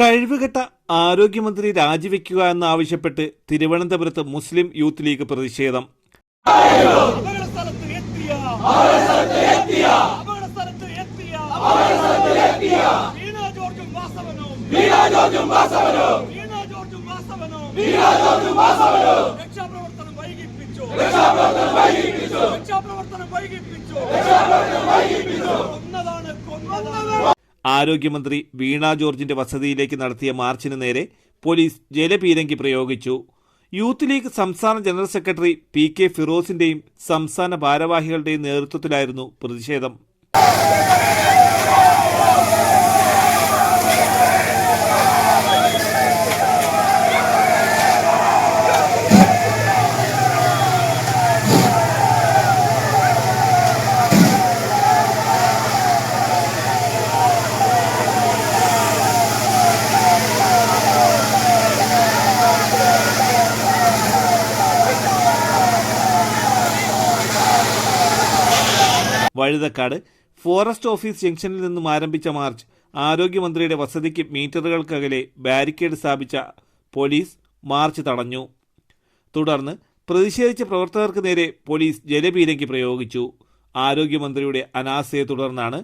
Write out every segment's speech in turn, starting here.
കഴിവുകെട്ട ആരോഗ്യമന്ത്രി രാജിവെക്കുക എന്നാവശ്യപ്പെട്ട് തിരുവനന്തപുരത്ത് മുസ്ലിം യൂത്ത് ലീഗ് പ്രതിഷേധം. കൊന്നതാണ് ആരോഗ്യമന്ത്രി വീണ ജോർജിന്റെ വസതിയിലേക്ക് നടത്തിയ മാർച്ചിന് നേരെ പോലീസ് ജലപീരങ്കി പ്രയോഗിച്ചു. യൂത്ത് ലീഗ് സംസ്ഥാന ജനറൽ സെക്രട്ടറി പി കെ ഫിറോസിന്റെയും സംസ്ഥാന ഭാരവാഹികളുടെയും നേതൃത്വത്തിലായിരുന്നു പ്രതിഷേധം. വഴുതക്കാട് ഫോറസ്റ്റ് ഓഫീസ് ജംഗ്ഷനിൽ നിന്നും ആരംഭിച്ച മാർച്ച് ആരോഗ്യമന്ത്രിയുടെ വസതിക്ക് മീറ്ററുകൾക്കകലെ ബാരിക്കേഡ് സ്ഥാപിച്ച പോലീസ് മാർച്ച് തടഞ്ഞു. തുടർന്ന് പ്രതിഷേധിച്ച പ്രവർത്തകർക്ക് നേരെ പോലീസ് ജലപീരങ്കി പ്രയോഗിച്ചു. ആരോഗ്യമന്ത്രിയുടെ അനാസയെ തുടർന്നാണ്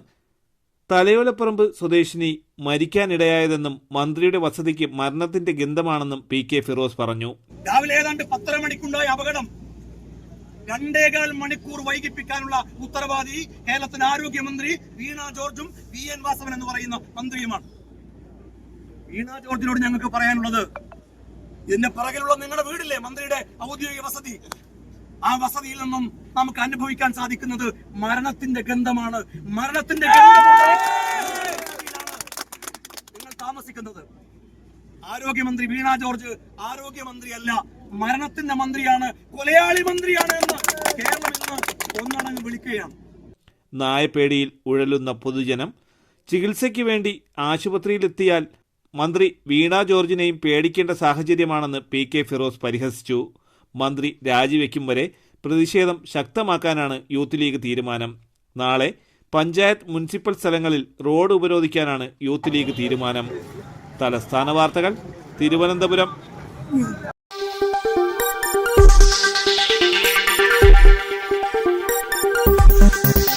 തലയോലപ്പറമ്പ് സ്വദേശിനി മരിക്കാനിടയായതെന്നും മന്ത്രിയുടെ വസതിക്ക് മരണത്തിന്റെ ഗന്ധമാണെന്നും പി കെ ഫിറോസ് പറഞ്ഞു. രാവിലെ ഏതാണ്ട് പത്തര മണിക്കുണ്ടായ അപകടം രണ്ടേകാൽ മണിക്കൂർ വൈകിപ്പിക്കാനുള്ള ഉത്തരവാദി കേരളത്തിന് ആരോഗ്യമന്ത്രി വീണ ജോർജും വി എൻ വാസവൻ എന്ന് പറയുന്ന മന്ത്രിയുമാണ്. വീണ ജോർജിനോട് ഞങ്ങൾക്ക് പറയാനുള്ളത് ഇതിന്റെ പിറകിലുള്ള നിങ്ങളുടെ വീടില്ലേ മന്ത്രിയുടെ ഔദ്യോഗിക വസതി? ആ വസതിയിൽ നിന്നും നമുക്ക് അനുഭവിക്കാൻ സാധിക്കുന്നത് മരണത്തിന്റെ ഗന്ധമാണ്. മരണത്തിന്റെ നിങ്ങൾ താമസിക്കുന്നത്. ആരോഗ്യമന്ത്രി വീണ ജോർജ് ആരോഗ്യമന്ത്രിയല്ല. മരണത്തിന്റെ മന്ത്രിയാണ് കൊലയാളി മന്ത്രിയാണ് എന്ന് കേരളം ഇന്ന് ഒന്നടങ്ങ് വിളിക്കുകയാണ്. നായപ്പേടിയിൽ ഉഴലുന്ന പൊതുജനം ചികിത്സയ്ക്ക് വേണ്ടി ആശുപത്രിയിലെത്തിയാൽ മന്ത്രി വീണ ജോർജിനെയും പേടിക്കേണ്ട സാഹചര്യമാണെന്ന് പി കെ ഫിറോസ് പരിഹസിച്ചു. മന്ത്രി രാജിവെക്കും വരെ പ്രതിഷേധം ശക്തമാക്കാനാണ് യൂത്ത് ലീഗ് തീരുമാനം. നാളെ പഞ്ചായത്ത് മുനിസിപ്പൽ സ്ഥലങ്ങളിൽ റോഡ് ഉപരോധിക്കാനാണ് യൂത്ത് ലീഗ് തീരുമാനം. തലസ്ഥാന വാർത്തകൾ തിരുവനന്തപുരം.